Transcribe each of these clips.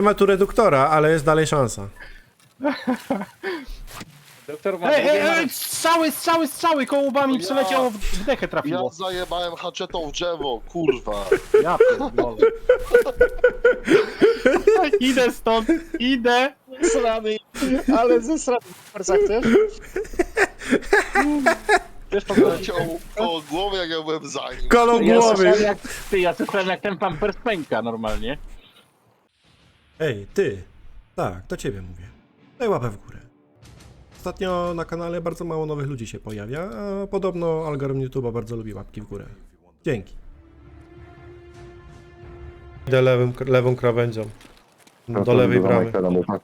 Ma tu reduktora, ale jest dalej szansa. Doktor ma Ej, ej, ej, strzały, strzały, strzały, koło łbami przeleciało w w dechę Ja trafiło. zajebałem haczetą w drzewo, kurwa. Ja pierdolę. Idę stąd, idę. Srany, ale ze srany Marsa chcesz? Wiesz co? Leciał koło głowy, jak ja byłem za nim. Kolą Ja głowy. słyszałem jak, ty, ja słyszałem jak ten pan perspeńka normalnie. Ej, ty. Tak, do ciebie mówię. Daj łapę w górę. Ostatnio na kanale bardzo mało nowych ludzi się pojawia, a podobno algorytm YouTube'a bardzo lubi łapki w górę. Dzięki. Idę lewym, lewą krawędzią. Do lewej bramy. Tak.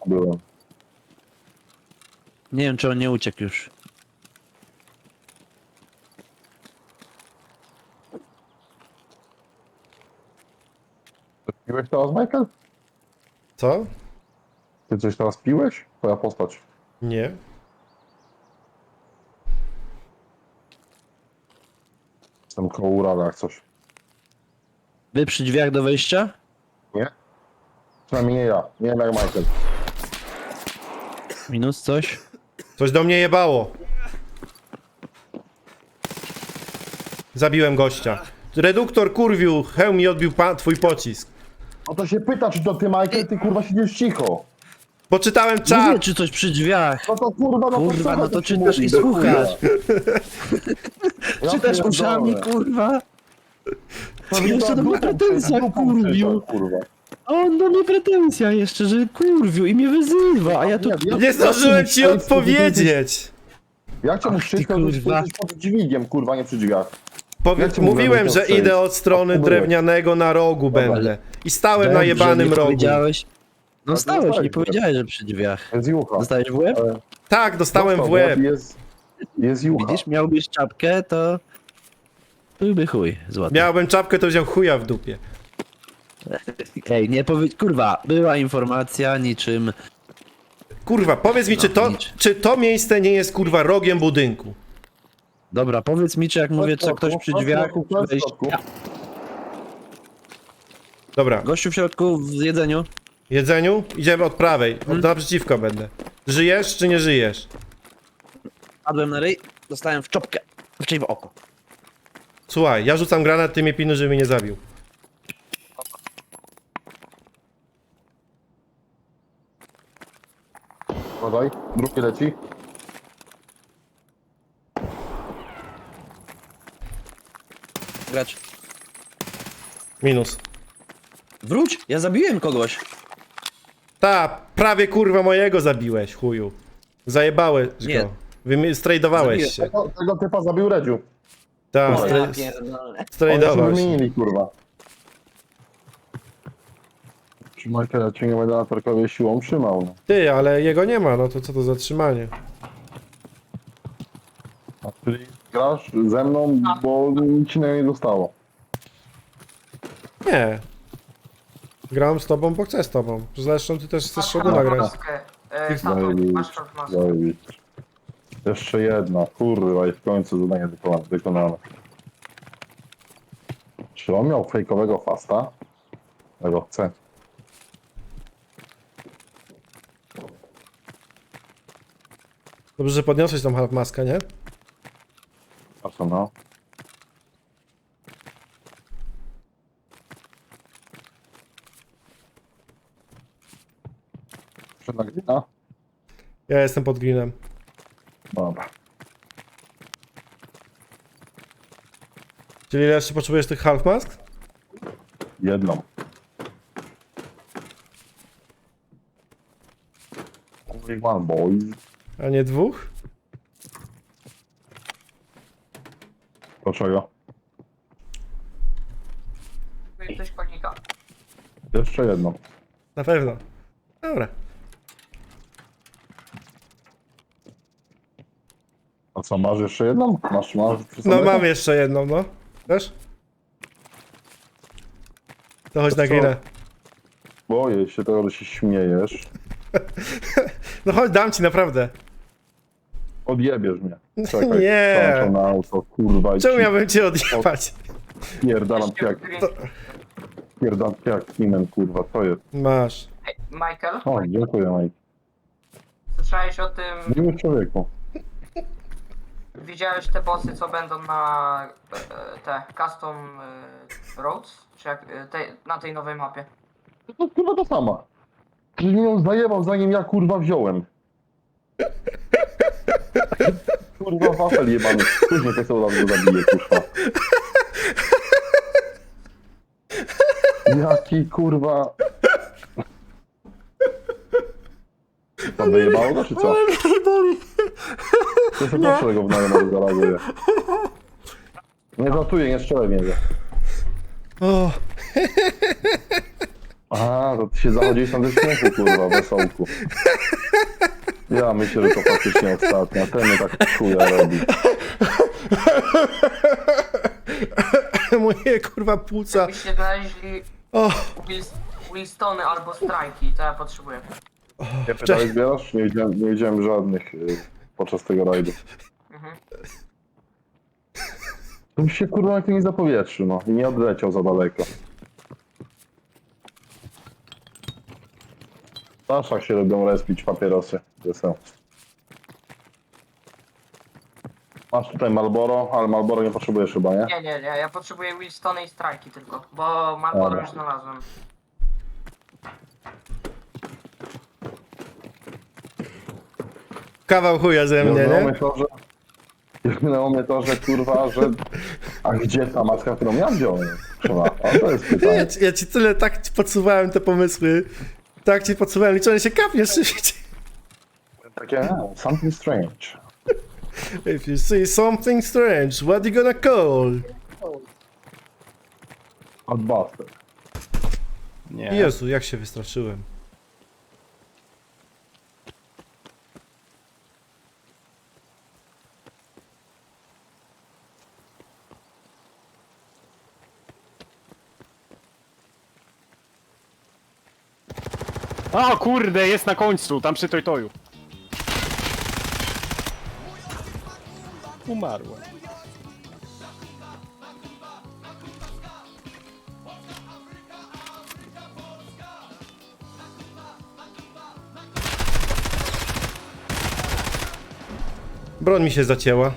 Nie wiem, czy on nie uciekł już. Piłeś teraz, Michael? Co? Ty coś teraz piłeś? Twoja postać. Nie. Jestem koło Urala jak coś. Wy przy drzwiach do wejścia? Nie? Przynajmniej nie ja. Nie wiem jak Michael. Minus coś? Coś do mnie jebało. Zabiłem gościa. Reduktor kurwił, hełm mi odbił pa- twój pocisk. No to się pyta, czy to ty Michael, ty kurwa siedzisz cicho. Poczytałem Mówię, czat. czy coś przy drzwiach. No to kurwa, no Kurwa, no to mówi, i słuchasz. Ja Czytasz pierdolę. uszami, kurwa. To jeszcze do mnie pretensja, kurwiu. czyta, kurwa. A on do mnie pretensja jeszcze, że kurwiu i mnie wyzywa, a ja tu... Nie, ja- Nie zdążyłem ci odpowiedzieć. Cię mu Ach, ty wszystko, kurwa. pod dźwigiem, kurwa, nie przy drzwiach. Powie- Ja ci mówiłem, mówiłem, że idę od strony Odpływać. drewnianego na rogu będę. I stałem na jebanym nie rogu. powiedziałeś. No Ale stałeś, dostałeś nie łeb. powiedziałeś, że przy drzwiach. Jest jucha. Dostałeś w łeb? Tak, dostałem w dostał, łeb. Jest, jest jucha. Widzisz, miałbyś czapkę, to... Byłby chuj złoty. Miałbym czapkę, to wziął chuja w dupie. Ej, nie powiedz... Kurwa, była informacja niczym... Kurwa, powiedz mi, czy to, nic. czy to miejsce nie jest kurwa rogiem budynku? Dobra, powiedz mi, czy jak mówię, co ktoś przy drzwiach... W wejść- środku. Dobra, Gościu w środku w jedzeniu. jedzeniu? Idziemy od prawej. Od Hmm. naprzeciwko będę. Żyjesz czy nie żyjesz? Padłem na ryj, dostałem w czopkę. Czyli w oko. Słuchaj, ja rzucam granat, ty mnie pilnuj, żeby mnie nie zabił. Podaj, drugi leci. Gracz. Minus. Wróć, ja zabiłem kogoś. Ta, prawie kurwa mojego zabiłeś, chuju. Zajebałeś Nie. go. Wy strajdowałeś się. Tego, tego typa zabił Redziu. Tak, Ja stra- Oni się strajdował się. wymienili, kurwa. Michael, ja cię nie będę na Tarkowie siłą trzymał, no. Ty, ale jego nie ma, no to co to za trzymanie? A czyli grasz ze mną, bo nic ci nie zostało. Nie. Gram z tobą, bo chcę z tobą. Zresztą ty też chcesz Shoguna grać. maskę. E, Saturn, Zajebiście, masz maskę. zajebiście. Jeszcze jedna, kurwa, i w końcu zadanie wykonane. wykonane. Czy on miał fejkowego fasta? Ja go chcę. Dobrze, że podniosłeś tą half maskę, nie? A co no? Przedna glina? Ja jestem pod greenem. Dobra. Czyli ile jeszcze potrzebujesz tych half mask? Jedną. Only one boy. A nie dwóch? Dlaczego? Ktoś konika. Jeszcze jedną. Na pewno. Dobra. A co, masz jeszcze jedną? Masz, masz No mam jeszcze jedną, no. Wiesz? To chodź To na co? greenę. Boję się tego, że się śmiejesz. No chodź, dam ci, naprawdę. Odjebiesz mnie. Czekaj. Nie. Na auto, kurwa. i Czemu ci miałbym cię odjebać? Pierdalam cię jak, pierdalam cię jak kinem, kurwa, to jest. Masz. Michael, O, dziękuję, Mike. słyszałeś o tym, Miły człowieku. Widziałeś te bossy, co będą na e, te custom e, roads? Czy jak, e, te, na tej nowej mapie? To kurwa to sama. Ktoś mi ją zajebał zanim ja kurwa wziąłem. Kurwa wafel jebany. Później te soda go zabije, kurwa. Jaki kurwa... Tam wyjebało go, czy co? To jest proszę go w. Nie żartuję, nie strzelę w niego. O, A, to ty się zachodziłeś tam ze śmiechu, kurwa, wesołku. Ja myślę, że to faktycznie ostatnia. Ten mnie tak chuja robi. moje kurwa płuca. Jakbyście znaleźli O, Wilstony albo Strajki, to ja potrzebuję. Dalej zbierasz? Nie widziałem, nie widziałem żadnych y, podczas tego rajdu. Mhm. To się kurwa jak nie zapowietrzył, no. I nie odleciał za daleko. W Taszach się lubią respić papierosy. To są. Masz tutaj Malboro, ale Malboro nie potrzebujesz chyba, nie? Nie, nie, nie, ja potrzebuję Wilstony i Strajki tylko, bo Marlboro Dobra. już znalazłem. Kawał chuja ze mnie, Zginęło nie? mnie to, że... Zginęło mnie to, że kurwa, że... A gdzie ta maska, którą ja wziąłem? Kurwa, a to jest Ja, ci- ja ci tyle tak ci podsuwałem te pomysły. Tak ci podsuwałem, liczone się kapniesz szybciej. Takie, a, something strange. If you see something strange, what you gonna call? Hotbuster. Nie. Jezu, jak się wystraszyłem. O kurde, jest na końcu, tam przy Tojtoju. Umarłem. Broń mi się zacięła.